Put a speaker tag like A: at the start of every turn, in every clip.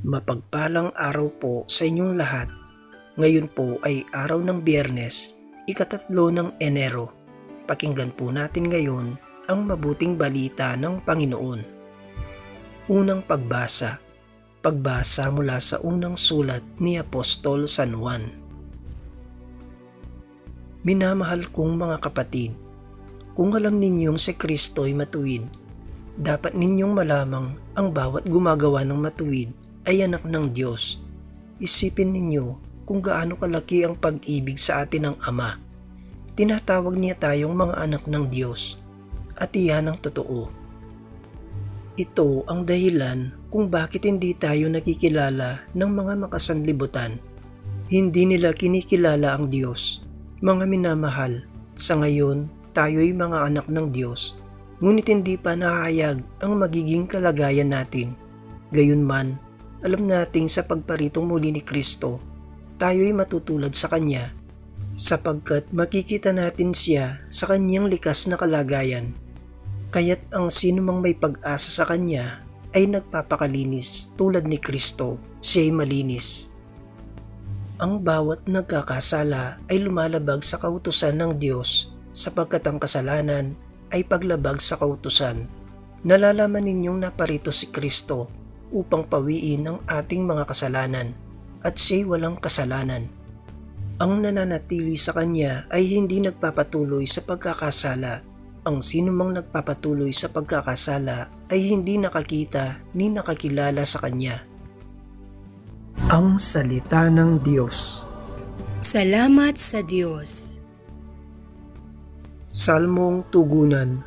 A: Mapagpalang araw po sa inyong lahat. Ngayon po ay araw ng biyernes, ikatatlo ng Enero. Pakinggan po natin ngayon ang mabuting balita ng Panginoon. Unang pagbasa. Pagbasa mula sa unang sulat ni Apostol San Juan. Minamahal kong mga kapatid, kung alam ninyong si Kristo ay matuwid, dapat ninyong malamang ang bawat gumagawa ng matuwid ay anak ng Diyos. Isipin ninyo kung gaano kalaki ang pag-ibig sa atin ng Ama. Tinatawag niya tayong mga anak ng Diyos at iyan ang totoo. Ito ang dahilan kung bakit hindi tayo nakikilala ng mga makasanlibutan. Hindi nila kinikilala ang Diyos. Mga minamahal, sa ngayon tayo'y mga anak ng Diyos, ngunit hindi pa nahayag ang magiging kalagayan natin. Gayunman, alam nating sa pagparitong muli ni Kristo, tayo'y matutulad sa Kanya sapagkat makikita natin siya sa Kanyang likas na kalagayan. Kaya't ang sinumang may pag-asa sa Kanya ay nagpapakalinis tulad ni Kristo, siya'y malinis. Ang bawat nagkakasala ay lumalabag sa kautusan ng Diyos sapagkat ang kasalanan ay paglabag sa kautusan. Nalalaman ninyong naparito si Kristo upang pawiin ang ating mga kasalanan at siya'y walang kasalanan. Ang nananatili sa Kanya ay hindi nagpapatuloy sa pagkakasala. Ang sinumang nagpapatuloy sa pagkakasala ay hindi nakakita ni nakakilala sa Kanya. Ang Salita ng Diyos
B: Salamat sa Diyos.
A: Salmong Tugunan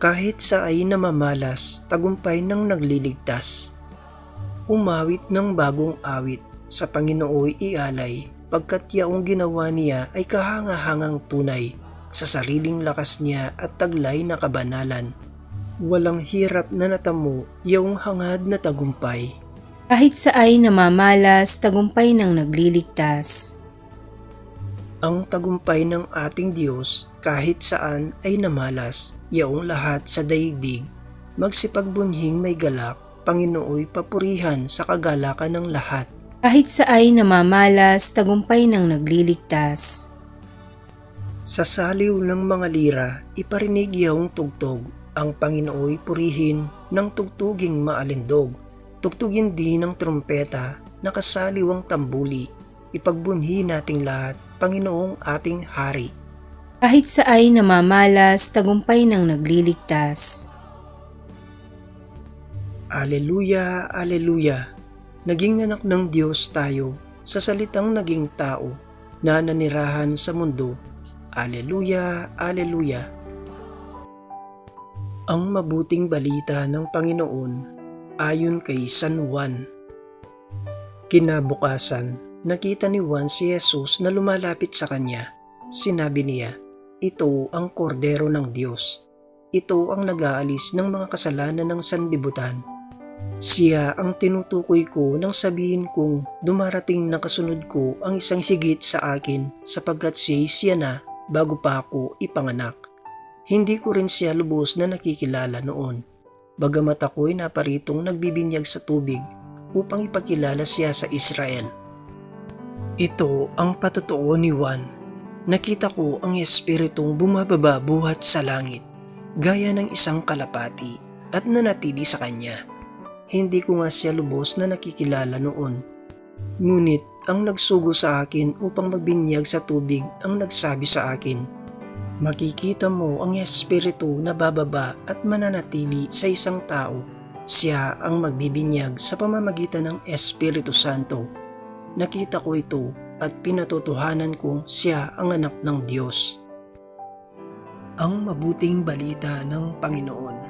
A: Kahit sa ay namamalas, tagumpay ng nagliligtas. Umawit ng bagong awit, sa Panginooy ialay, pagkat yaong ginawa niya ay kahangahangang tunay, sa sariling lakas niya at taglay na kabanalan. Walang hirap na natamo, yaong hangad na tagumpay.
B: Kahit sa ay namamalas, tagumpay ng nagliligtas.
A: Ang tagumpay ng ating Diyos kahit saan ay namalas, yaong lahat sa daigdig, magsipagbunhing may galak, Panginooy papurihan sa kagalakan ng lahat.
B: Kahit sa ay namamalas, tagumpay ng nagliligtas.
A: Sa saliw ng mga lira, iparinig yaong tugtog, ang Panginooy purihin ng tugtuging maalindog. Tugtugin din ng trumpeta, nakasaliw ang tambuli, ipagbunhi nating lahat, Panginoong ating Hari.
B: Kahit sa ay namamalas, tagumpay ng nagliligtas.
A: Aleluya, Aleluya. Naging anak ng Diyos tayo sa salitang naging tao na nanirahan sa mundo. Aleluya, Aleluya. Ang mabuting balita ng Panginoon ayon kay San Juan. Kinabukasan, nakita ni Juan si Jesus na lumalapit sa kanya. Sinabi niya, ito ang kordero ng Diyos. Ito ang nag-aalis ng mga kasalanan ng sanlibutan. Siya ang tinutukoy ko nang sabihin kong dumarating na kasunod ko ang isang higit sa akin sapagkat siya'y siya na bago pa ako ipanganak. Hindi ko rin siya lubos na nakikilala noon. Bagamat ako'y naparitong nagbibinyag sa tubig upang ipakilala siya sa Israel. Ito ang patotoo ni Juan. Nakita ko ang espiritong bumababa buhat sa langit, gaya ng isang kalapati at nanatili sa kanya. Hindi ko nga siya lubos na nakikilala noon. Ngunit ang nagsugo sa akin upang magbinyag sa tubig ang nagsabi sa akin, Makikita mo ang espiritu na bababa at mananatili sa isang tao. Siya ang magbibinyag sa pamamagitan ng Espiritu Santo. Nakita ko ito at pinatotohanan kong siya ang anak ng Diyos. Ang mabuting balita ng Panginoon.